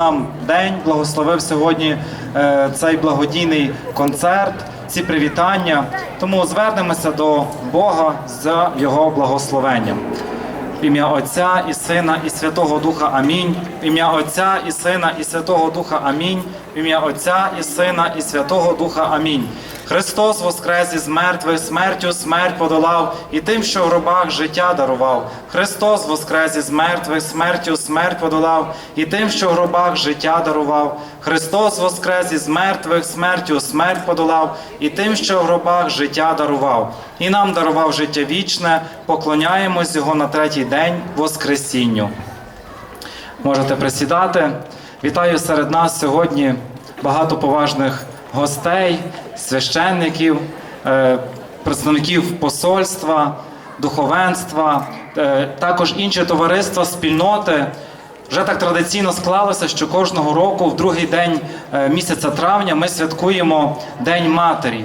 нам день, благословив сьогодні е, цей благодійний концерт, ці привітання. Тому звернемося до Бога за його благословенням. В ім'я Отця і Сина і Святого Духа Амінь. Ім'я Отця і Сина і Святого Духа Амінь. Ім'я Отця і Сина і Святого Духа Амінь. Христос воскрес із мертвих, смертю смерть подолав і тим, що в гробах життя дарував. Христос воскрес із мертвих, смертю смерть подолав і тим, що в гробах життя дарував. Христос воскрес із мертвих, смертю смерть подолав і тим, що в гробах життя дарував. І нам дарував життя вічне, поклоняємось Його на третій день Воскресінню. Можете присідати. Вітаю серед нас сьогодні багато поважних гостей, священників, е, представників посольства, духовенства, е, також інші товариства, спільноти. Вже так традиційно склалося, що кожного року, в другий день е, місяця травня, ми святкуємо День Матері.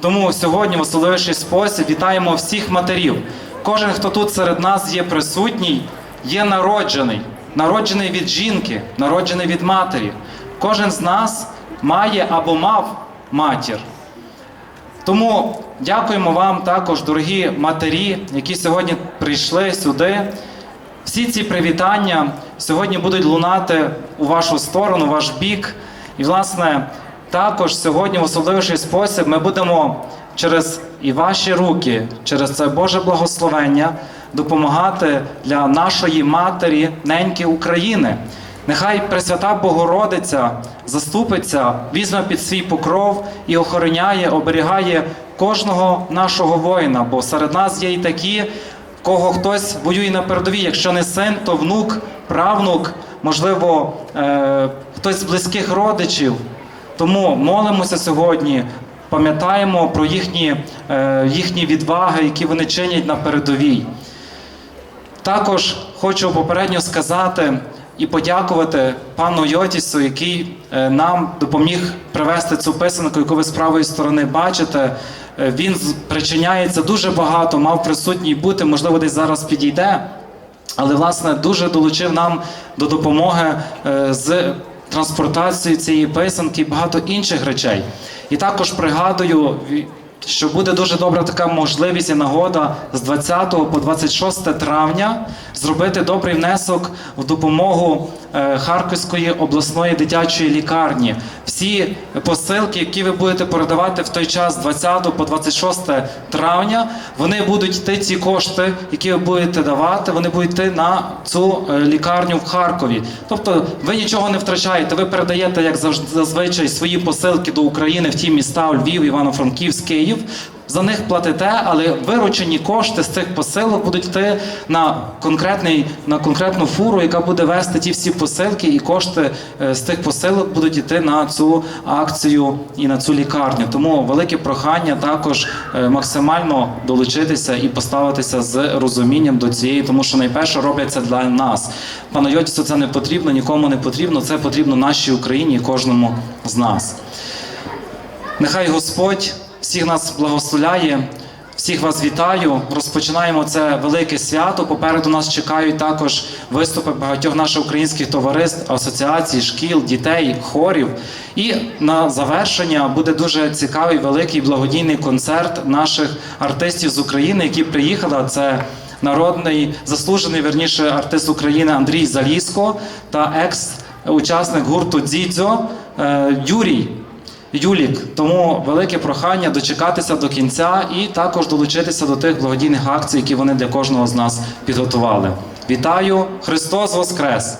Тому сьогодні, в особливіший спосіб, вітаємо всіх матерів. Кожен, хто тут серед нас є присутній, є народжений, народжений від жінки, народжений від матері. Кожен з нас має або мав матір. Тому дякуємо вам також, дорогі матері, які сьогодні прийшли сюди. Всі ці привітання сьогодні будуть лунати у вашу сторону, ваш бік. І, власне, також сьогодні, в особливіший спосіб, ми будемо через і ваші руки, через це Боже благословення допомагати для нашої матері, неньки України. Нехай Пресвята Богородиця заступиться, візьме під свій покров і охороняє, оберігає кожного нашого воїна, бо серед нас є і такі, кого хтось воює на передовій. Якщо не син, то внук, правнук, можливо, е- хтось з близьких родичів. Тому молимося сьогодні, пам'ятаємо про їхні, е- їхні відваги, які вони чинять на передовій. Також хочу попередньо сказати і подякувати пану Йотісу, який е, нам допоміг привести цю писанку, яку ви з правої сторони бачите. Е, Він причиняється дуже багато, мав присутній бути, можливо, десь зараз підійде. Але власне дуже долучив нам до допомоги е, з транспортацією цієї писанки і багато інших речей. І також пригадую, що буде дуже добра така можливість і нагода з 20 по 26 травня зробити добрий внесок в допомогу е, Харківської обласної дитячої лікарні. Всі посилки, які ви будете передавати в той час з 20 по 26 травня, вони будуть йти ці кошти, які ви будете давати, вони будуть йти на цю е, лікарню в Харкові. Тобто ви нічого не втрачаєте, ви передаєте, як завжди зазвичай, свої посилки до України в ті міста Львів, Івано-Франківськ, Київ. За них платите, але виручені кошти з цих посилок будуть йти на конкретний на конкретну фуру, яка буде вести ті всі посилки, і кошти е, з тих посилок будуть йти на цю акцію і на цю лікарню. Тому велике прохання також е, максимально долучитися і поставитися з розумінням до цієї, тому що найперше роблять це для нас. Пану Йотісу це не потрібно, нікому не потрібно. Це потрібно нашій Україні і кожному з нас. Нехай Господь всіх нас благословляє. Всіх вас вітаю. Розпочинаємо це велике свято. Попереду нас чекають також виступи багатьох наших українських товариств, асоціацій, шкіл, дітей, хорів. І на завершення буде дуже цікавий великий благодійний концерт наших артистів з України, які приїхали. Це народний заслужений верніше артист України Андрій Заліско та екс-учасник гурту Дзідзьо е, Юрій. Юлік, тому велике прохання дочекатися до кінця і також долучитися до тих благодійних акцій, які вони для кожного з нас підготували. Вітаю! Христос Воскрес!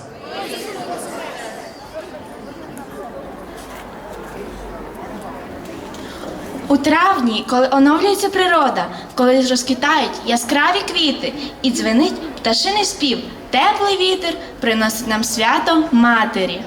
У травні, коли оновлюється природа, коли розквітають яскраві квіти і дзвенить пташиний спів, теплий вітер приносить нам свято матері.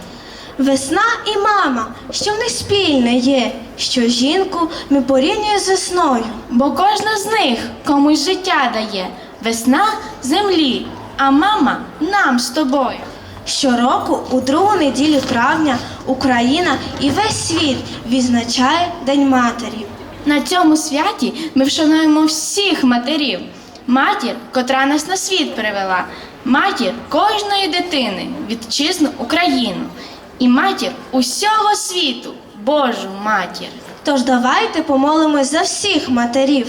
Весна і мама, що в них спільне є, що жінку ми порівнює з весною. Бо кожна з них комусь життя дає. Весна землі, а мама нам з тобою. Щороку, у другу неділю травня, Україна і весь світ відзначає День матері. На цьому святі ми вшануємо всіх матерів. Матір, котра нас на світ привела, матір кожної дитини, вітчизну Україну. І матір усього світу, Божу матір. Тож давайте помолимось за всіх матерів.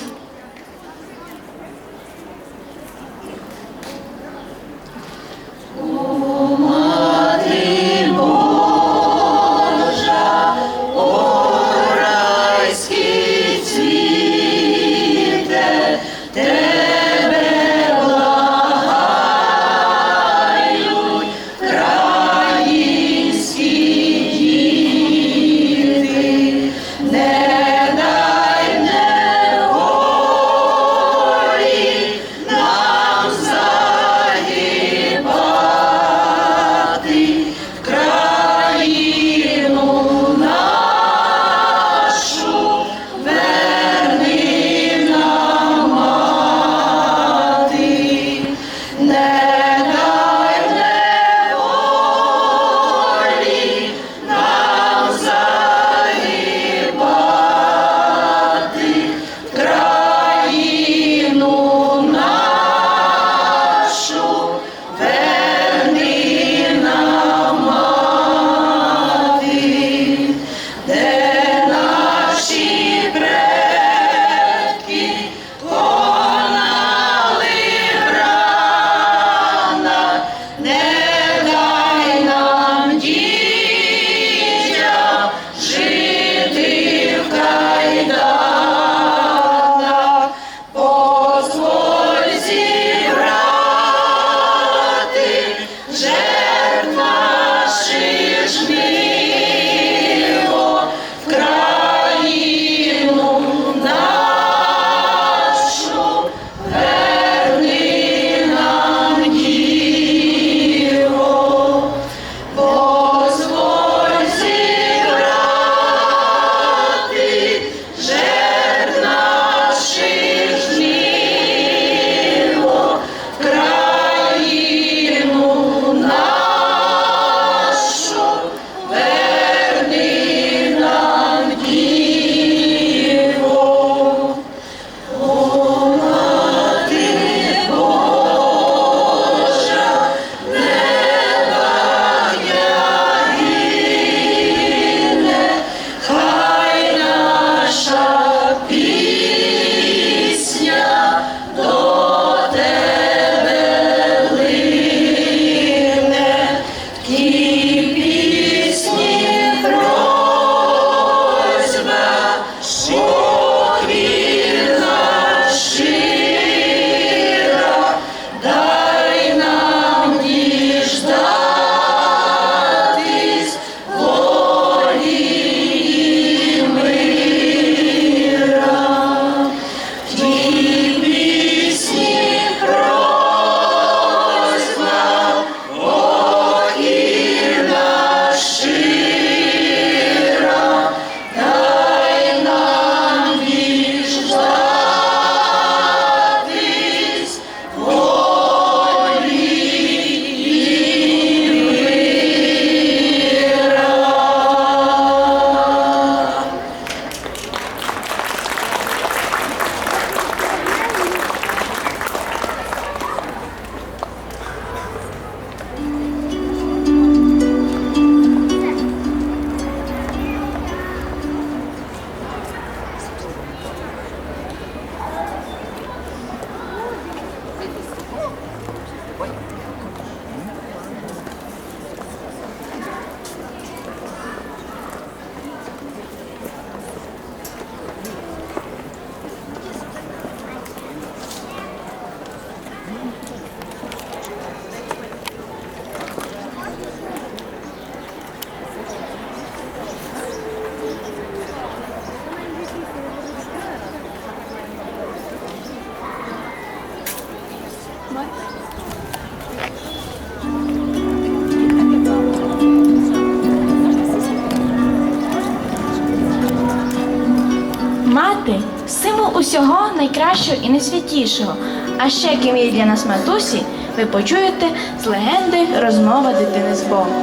Усього найкращого і найсвятішого. А ще ким є для нас матусі, ви почуєте з легенди розмова дитини з Богом.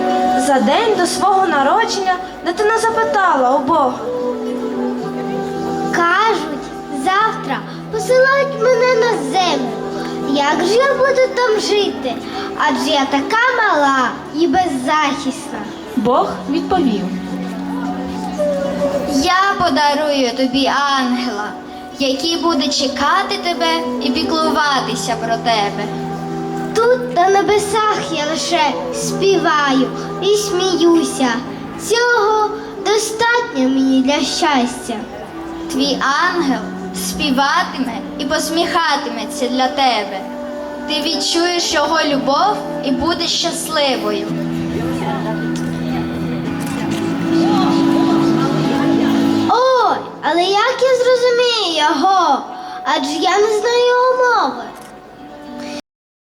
За день до свого народження дитина запитала у Бога. Кажуть, завтра посилають мене на землю. Як же я буду там жити? Адже я така мала і беззахисна. Бог відповів. Я подарую тобі ангела, який буде чекати тебе і піклуватися про тебе. Тут на небесах я лише співаю і сміюся. Цього достатньо мені для щастя. Твій ангел співатиме і посміхатиметься для тебе. Ти відчуєш його любов і будеш щасливою. Але як я зрозумію його? Адже я не знаю умови. мови.